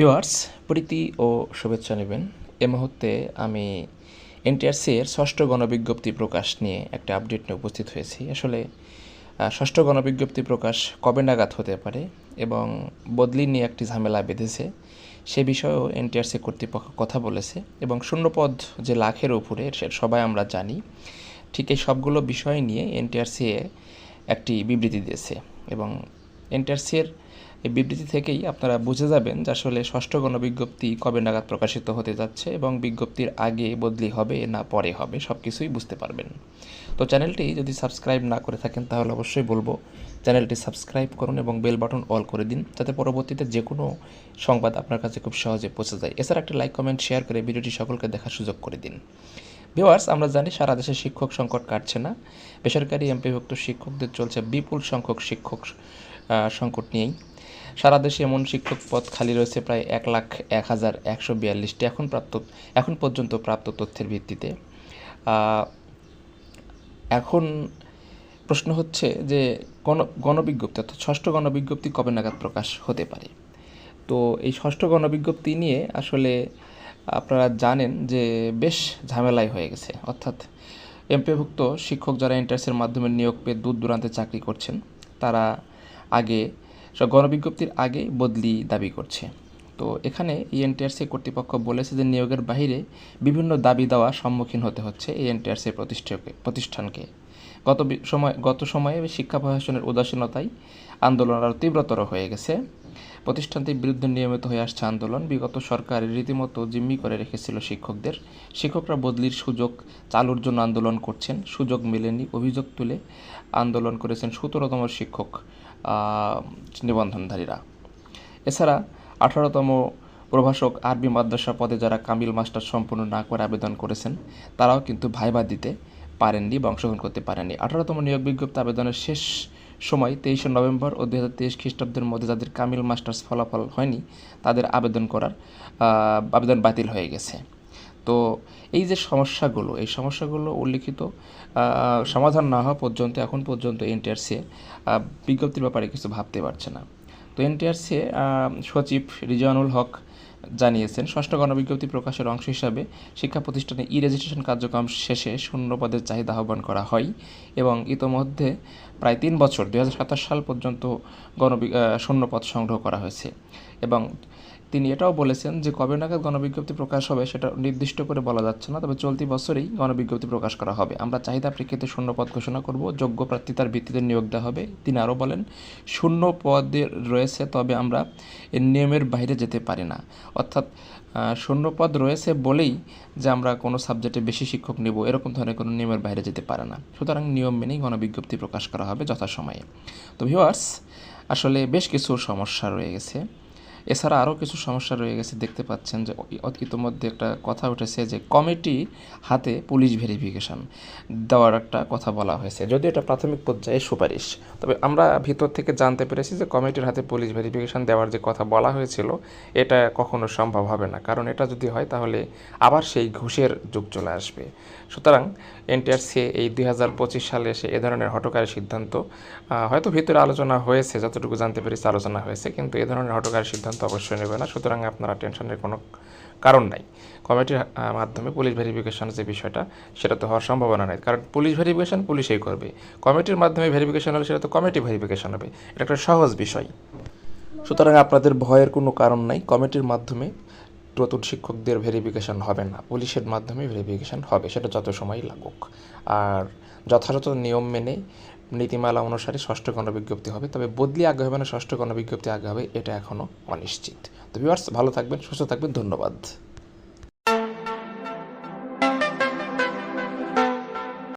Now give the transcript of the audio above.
Viewers, প্রীতি ও শুভেচ্ছা নেবেন। এ মুহূর্তে আমি এনটিআরসি এর ষষ্ঠ গণবিজ্ঞপ্তি প্রকাশ নিয়ে একটা আপডেট নিয়ে উপস্থিত হয়েছি। আসলে ষষ্ঠ গণবিজ্ঞপ্তি প্রকাশ কবে নাগাদ হতে পারে এবং বদলি নিয়ে একটি ঝামেলা বেঁধেছে, সে বিষয়েও এনটিআরসি কর্তৃপক্ষ কথা বলেছে এবং শূন্যপদ যে লাখের উপরে, সে সবাই আমরা জানি, ঠিক এই সবগুলো বিষয় নিয়ে এনটিআরসি একটি বিবৃতি দিয়েছে এবং এনটিআরসি এর এই বিবৃতি থেকেই আপনারা বুঝে যাবেন যে আসলে ষষ্ঠ গণবিজ্ঞপ্তি কবে নাগাদ প্রকাশিত হতে যাচ্ছে এবং বিজ্ঞপ্তির আগে বদলি হবে না পরে হবে সব কিছুই বুঝতে পারবেন। তো চ্যানেলটি যদি সাবস্ক্রাইব না করে থাকেন তাহলে অবশ্যই বলব, চ্যানেলটি সাবস্ক্রাইব করুন এবং বেল বাটন অল করে দিন যাতে পরবর্তীতে যে কোনো সংবাদ আপনার কাছে খুব সহজে পৌঁছে যায়। এছাড়া একটা লাইক, কমেন্ট, শেয়ার করে ভিডিওটি সকলকে দেখার সুযোগ করে দিন। ভিওয়ার্স আমরা জানি সারা দেশে শিক্ষক সংকট কাটছে না। বেসরকারি এমপিভুক্ত শিক্ষকদের চলছে বিপুল সংখ্যক শিক্ষক সংকট নিয়েই। সারা দেশে এমন শিক্ষক পদ খালি রয়েছে প্রায় এক লাখ এক হাজার একশো বিয়াল্লিশটি এখন প্রাপ্ত, এখন পর্যন্ত প্রাপ্ত তথ্যের ভিত্তিতে। এখন প্রশ্ন হচ্ছে যে গণ, গণবিজ্ঞপ্তি অর্থাৎ ষষ্ঠ গণবিজ্ঞপ্তি কবে নাগাদ প্রকাশ হতে পারে? তো এই ষষ্ঠ গণবিজ্ঞপ্তি নিয়ে আসলে আপনারা জানেন যে বেশ ঝামেলাই হয়ে গেছে। অর্থাৎ এমপিভুক্ত শিক্ষক যারা এন্টার্সের মাধ্যমে নিয়োগ পেয়ে দূর দূরান্তে চাকরি করছেন, তারা আগে গণবিজ্ঞপ্তির আগে বদলি দাবি করছে। তো এখানে এই এনটিআরসি কর্তৃপক্ষ বলেছে যে নিয়োগের বাইরে বিভিন্ন দাবি দেওয়া সম্মুখীন হতে হচ্ছে এই এনটিআরসি প্রতিষ্ঠাকে, প্রতিষ্ঠানকে। গত সময়, গত সময়ে শিক্ষা প্রশাসনের উদাসীনতায় আন্দোলন আরও তীব্রতর হয়ে গেছে। প্রতিষ্ঠানটির বিরুদ্ধে নিয়মিত হয়ে আসছে আন্দোলন। বিগত সরকার রীতিমতো জিম্মি করে রেখেছিল শিক্ষকদের। শিক্ষকরা বদলির সুযোগ, চালুর জন্য আন্দোলন করছেন। সুযোগ মেলেনি। অভিযোগ তুলে আন্দোলন করেছেন সতেরোতম শিক্ষক নিবন্ধনধারীরা। এছাড়া আঠারোতম প্রভাষক আরবি মাদ্রাসা পদে যারা কামিল মাস্টার সম্পূর্ণ না করে আবেদন করেছেন, তারাও কিন্তু ভাইবা দিতে পারেননি বা অংশগ্রহণ করতে পারেননি। আঠারোতম নিয়োগ বিজ্ঞপ্তি আবেদনের শেষ সময় তেইশে নভেম্বর ও দুই হাজার তেইশ খ্রিস্টাব্দের মধ্যে যাদের কামিল মাস্টার্স ফলাফল হয়নি, তাদের আবেদন করার আবেদন বাতিল হয়ে গেছে। তো এই যে সমস্যাগুলো, এই সমস্যাগুলো উল্লিখিত সমাধান না হওয়া পর্যন্ত, এখন পর্যন্ত এনটিআরসি বিজ্ঞপ্তির ব্যাপারে কিছু ভাবতে পারছে না। তো এনটিআরসি সচিব রিজওয়ানুল হক জানিয়েছেন, ষষ্ঠ গণবিজ্ঞপ্তি প্রকাশের অংশ হিসাবে শিক্ষা প্রতিষ্ঠানে ই রেজিস্ট্রেশন কার্যক্রম শেষে শূন্য পদের চাহিদা আহ্বান করা হয় এবং ইতোমধ্যে প্রায় তিন বছর দু হাজার সাতাশ সাল পর্যন্ত গণবি শূন্য পদ সংগ্রহ করা হয়েছে এবং তিনি এটাও বলেছেন যে কবে নাগাদ গণবিজ্ঞপ্তি প্রকাশ হবে সেটা নির্দিষ্ট করে বলা যাচ্ছে না, তবে চলতি বছরেই গণবিজ্ঞপ্তি প্রকাশ করা হবে। আমরা চাহিদা প্রেক্ষিতে শূন্য পদ ঘোষণা করব, যোগ্য প্রার্থিতার ভিত্তিতে নিয়োগ দেওয়া হবে। তিনি আরও বলেন, শূন্য পদে রয়েছে, তবে আমরা এর নিয়মের বাইরে যেতে পারি না। অর্থাৎ শূন্য পদ রয়েছে বলেই যে আমরা কোনো সাবজেক্টে বেশি শিক্ষক নেব, এরকম ধরনের কোনো নিয়মের বাইরে যেতে পারে না। সুতরাং নিয়ম মেনেই গণবিজ্ঞপ্তি প্রকাশ করা হবে যথাসময়ে। তো ভিউয়ার্স আসলে বেশ কিছু সমস্যা রয়ে গেছে। এছাড়া আরও কিছু সমস্যা রয়ে গেছে, দেখতে পাচ্ছেন যে ইতোমধ্যে একটা কথা উঠেছে যে কমিটি হাতে পুলিশ ভেরিফিকেশন দেওয়ার একটা কথা বলা হয়েছে। যদি এটা প্রাথমিক পর্যায়ে সুপারিশ, তবে আমরা ভিতর থেকে জানতে পেরেছি যে কমিটির হাতে পুলিশ ভেরিফিকেশন দেওয়ার যে কথা বলা হয়েছিল, এটা কখনো সম্ভব হবে না। কারণ এটা যদি হয়, তাহলে আবার সেই ঘুষের যুগ চলে আসবে। সুতরাং এনটিআরসি এই দুই হাজার পঁচিশ সালে এসে এ ধরনের হটকারী সিদ্ধান্ত হয়তো ভিতরে আলোচনা হয়েছে, যতটুকু জানতে পেরেছি আলোচনা হয়েছে, কিন্তু এ ধরনের হটকারী সিদ্ধান্ত অবশ্যই নেবে না, সুতরাং আপনারা টেনশনের কোনো কারণ নাই। কমিটির মাধ্যমে পুলিশ ভেরিফিকেশন যে বিষয়টা, সেটা তো হওয়ার সম্ভাবনা নেই। কারণ পুলিশ ভেরিফিকেশন পুলিশেই করবে। কমিটির মাধ্যমে ভেরিফিকেশন হলে সেটা তো কমিটি ভেরিফিকেশন হবে। এটা একটা সহজ বিষয়। সুতরাং আপনাদের ভয়ের কোনো কারণ নাই। কমিটির মাধ্যমে নতুন শিক্ষকদের ভেরিফিকেশন হবে না। পুলিশের মাধ্যমে ভেরিফিকেশন হবে, সেটা যত সময় লাগুক। আর যথাযথ নিয়ম মেনে নীতিমালা অনুসারে ষষ্ঠ গণবিজ্ঞপ্তি হবে। তবে বদলি আগে হবে না ষষ্ঠ গণবিজ্ঞপ্তি আগে হবে, এটা এখনও অনিশ্চিত। তো ভিউয়ার্স ভালো থাকবেন, সুস্থ থাকবেন, ধন্যবাদ।